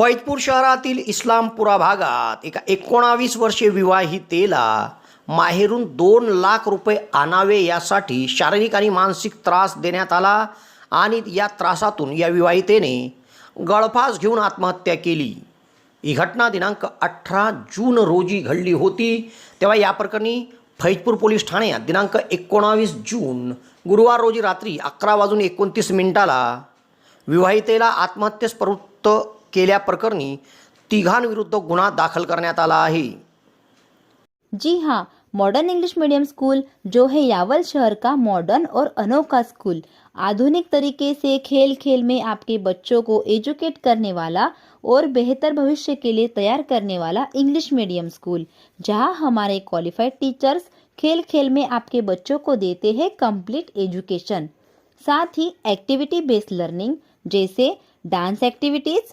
फैजपूर शहरातील इस्लामपुरा भागात एका एकोणावीस वर्षीय विवाहितेला माहेरून दोन लाख रुपये आणावे यासाठी शारीरिक आणि मानसिक त्रास देण्यात आला आणि या त्रासातून या विवाहितेने गळफास घेऊन आत्महत्या केली. ही घटना दिनांक अठरा जून रोजी घडली होती. तेव्हा या प्रकरणी फैजपूर पोलीस ठाण्यात दिनांक एकोणावीस जून गुरुवार रोजी रात्री अकरा वाजून एकोणतीस मिनिटाला विवाहितेला आत्महत्येस प्रवृत्त केल्याप्रकरणी तिघांविरुद्ध गुन्हा दाखल करण्यात जी हाँ मॉडर्न इंग्लिश मीडियम स्कूल जो है यावल शहर का मॉडर्न और अनोखा स्कूल आधुनिक तरीके से खेल खेल में आपके बच्चों को एजुकेट करने वाला और बेहतर भविष्य के लिए तैयार करने वाला इंग्लिश मीडियम स्कूल जहाँ हमारे क्वालिफाइड टीचर्स खेल खेल में आपके बच्चों को देते हैं कंप्लीट एजुकेशन साथ ही एक्टिविटी बेस्ड लर्निंग जैसे dance activities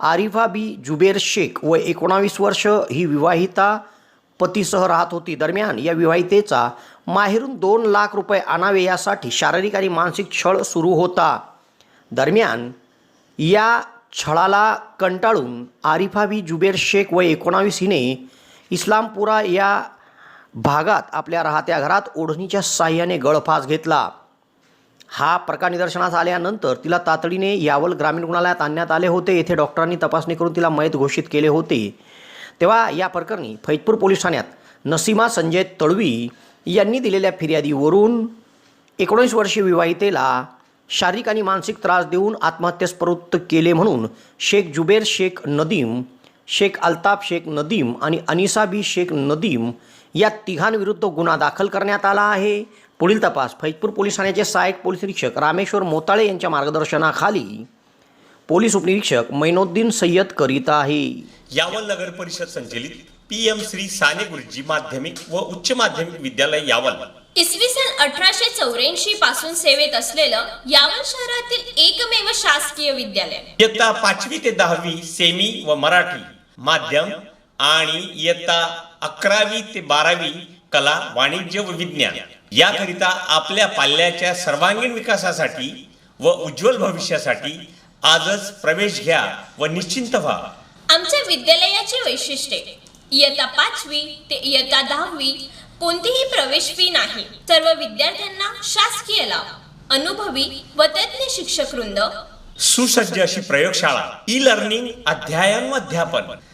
आरिफा बी जुबेर शेख व एकोणावीस वर्ष. ही विवाहिता पतीसह राहत होती. दरम्यान या विवाहितेचा माहेरून दोन लाख रुपये आणावे यासाठी शारीरिक आणि मानसिक छळ सुरू होता. दरम्यान या छळाला कंटाळून आरिफा बी जुबेर शेख व एकोणावीस हिने इस्लामपुरा या भागात आपल्या राहत्या घरात ओढणीच्या साह्याने गळफास घेतला. हा प्रकार निदर्शनास आल्यानंतर तिला तातडीने यावल ग्रामीण रुग्णालयात आणण्यात आले होते. येथे डॉक्टरांनी तपासणी करून तिला मयत घोषित केले होते. तेव्हा या प्रकरणी फैजपूर पोलीस ठाण्यात नसीमा संजय तळवी यांनी दिलेल्या फिर्यादीवरून एकोणीस वर्षीय विवाहितेला शारीरिक आणि मानसिक त्रास देऊन आत्महत्येस प्रवृत्त केले म्हणून शेख जुबेर शेख नदीम शेख अल्ताफ शेख नदीम आणि अनिसा बी शेख नदीम या तिघांविरुद्ध गुन्हा दाखल करण्यात आला आहे. पुढील तपास. फैजपूर पोलीस ठाण्याचे सहाय्यक पोलीस निरीक्षक रामेश्वर मोताळे यांच्या मार्गदर्शनाखाली पोलीस उपनिरीक्षक मैनोद्दीन सय्यद करीत आहे. यावल नगर परिषद संचलित पी एम श्री साने गुरुजी माध्यमिक व उच्च माध्यमिक विद्यालय यावल. इसवी सन अठराशे चौऱ्याऐंशी पासून सेवेत असलेलं यावल शहरातील एकमेव शासकीय विद्यालय. इयत्ता पाचवी ते दहावी सेमी व मराठी माध्यम आणि इयत्ता अकरावी ते बारावी कला वाणिज्य व विज्ञान याकरिता आपल्या पाल्याच्या सर्वांगीण विकासासाठी व उज्ज्वल भविष्यासाठी आजच प्रवेश घ्या व निश्चिंत व्हा. आमच्या विद्यालयाचे वैशिष्ट्ये इयत्ता पाचवी ते इयत्ता दहावी कोणतीही प्रवेश फी नाही. सर्व विद्यार्थ्यांना शासकीय लाभ अनुभवी व तज्ज्ञ शिक्षक वृंद सुसज्ज अशी प्रयोगशाळा ई लर्निंग अध्ययन व अध्यापन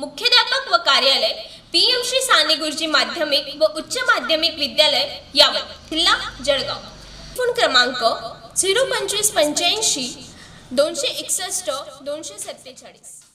मुख्याध्यापक व कार्यालय पीएम श्री साने गुरुजी माध्यमिक व उच्च माध्यमिक विद्यालय यावत जिल्हा जळगाव. फोन क्रमांक झिरो पंचवीस पंच्याऐंशी दोनशे एकसष्ट दोनशे सत्तेचाळीस.